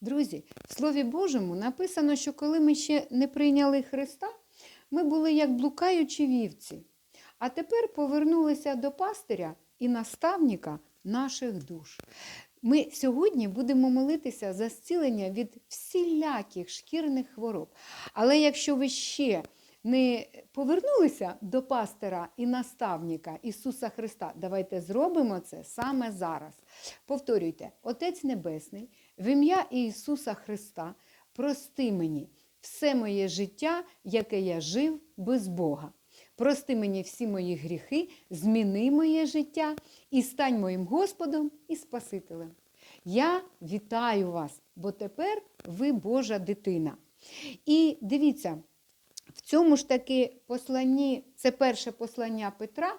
Друзі, в Слові Божому написано, що коли ми ще не прийняли Христа, ми були як блукаючі вівці, а тепер повернулися до пастиря і наставника наших душ. Ми сьогодні будемо молитися за зцілення від всіляких шкірних хвороб. Але якщо ви ще не повернулися до пастира і наставника Ісуса Христа, давайте зробимо це саме зараз. Повторюйте, Отець Небесний, в ім'я Ісуса Христа, прости мені все моє життя, яке я жив без Бога. Прости мені всі мої гріхи, зміни моє життя і стань моїм Господом і Спасителем. Я вітаю вас, бо тепер ви Божа дитина. І дивіться, цьому ж таки посланні, це перше послання Петра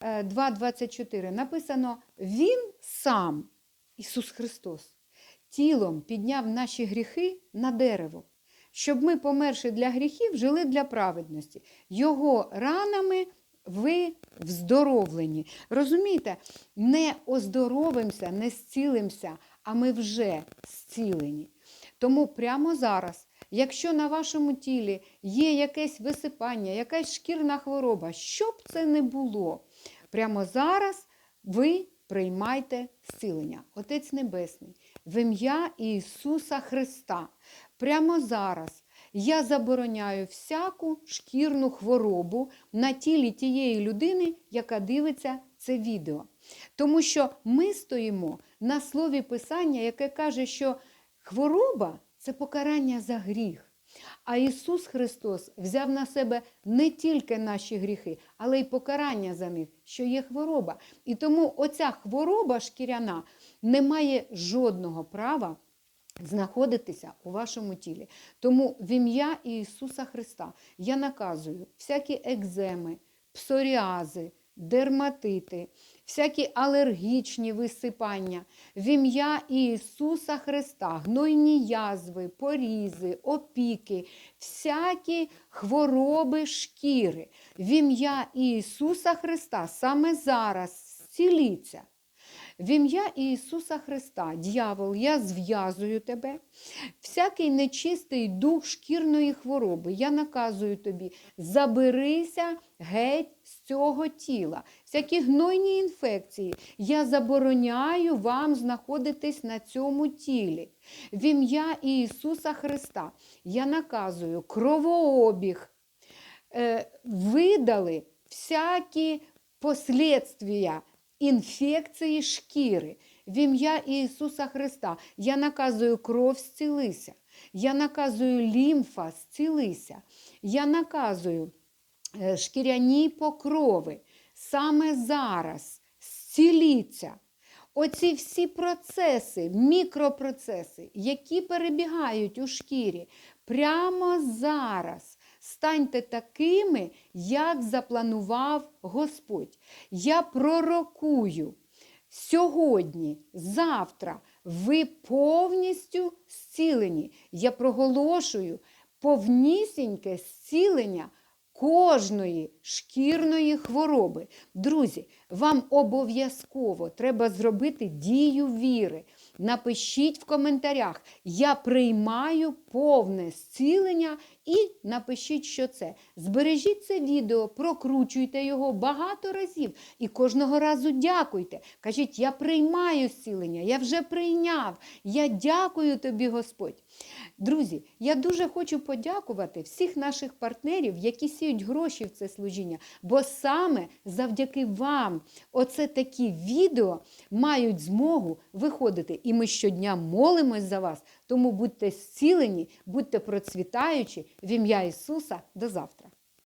е, 2,24, написано: Він сам, Ісус Христос, тілом підняв наші гріхи на дерево, щоб ми, померши для гріхів, жили для праведності. Його ранами ви вздоровлені. Розумієте, не оздоровимося, не зцілимося, а ми вже зцілені. Тому прямо зараз, якщо на вашому тілі є якесь висипання, якась шкірна хвороба, що б це не було, прямо зараз ви приймайте зцілення. Отець Небесний, в ім'я Ісуса Христа. Прямо зараз я забороняю всяку шкірну хворобу на тілі тієї людини, яка дивиться це відео. Тому що ми стоїмо на слові Писання, яке каже, що хвороба це покарання за гріх. А Ісус Христос взяв на себе не тільки наші гріхи, але й покарання за них, що є хвороба. І тому оця хвороба шкіряна не має жодного права знаходитися у вашому тілі. Тому в ім'я Ісуса Христа я наказую всякі екземи, псоріази, дерматити, всякі алергічні висипання, в ім'я Ісуса Христа, гнойні язви, порізи, опіки, всякі хвороби шкіри, в ім'я Ісуса Христа саме зараз зціліться. В ім'я Ісуса Христа, дьявол, я зв'язую тебе, всякий нечистий дух шкірної хвороби, я наказую тобі, заберися геть з цього тіла. Всякі гнойні інфекції, я забороняю вам знаходитись на цьому тілі. В ім'я Ісуса Христа я наказую кровообіг, е, видали всякі последствия інфекції шкіри. В ім'я Ісуса Христа я наказую кров зцілися. Я наказую лімфа зцілися. Я наказую е, шкіряні покрови. Саме зараз зціліться. Оці всі процеси, мікропроцеси, які перебігають у шкірі, прямо зараз станьте такими, як запланував Господь. Я пророкую сьогодні, завтра ви повністю зцілені. Я проголошую повнісіньке зцілення кожної шкірної хвороби. Друзі, вам обов'язково треба зробити дію віри. Напишіть в коментарях, я приймаю повне зцілення і напишіть, що це. Збережіть це відео, прокручуйте його багато разів і кожного разу дякуйте. Кажіть, я приймаю зцілення, я вже прийняв. Я дякую тобі, Господь. Друзі, я дуже хочу подякувати всіх наших партнерів, які сіють гроші в це служіння, бо саме завдяки оце такі відео мають змогу виходити. І ми щодня молимось за вас. Тому будьте зцілені, будьте процвітаючі в ім'я Ісуса. До завтра.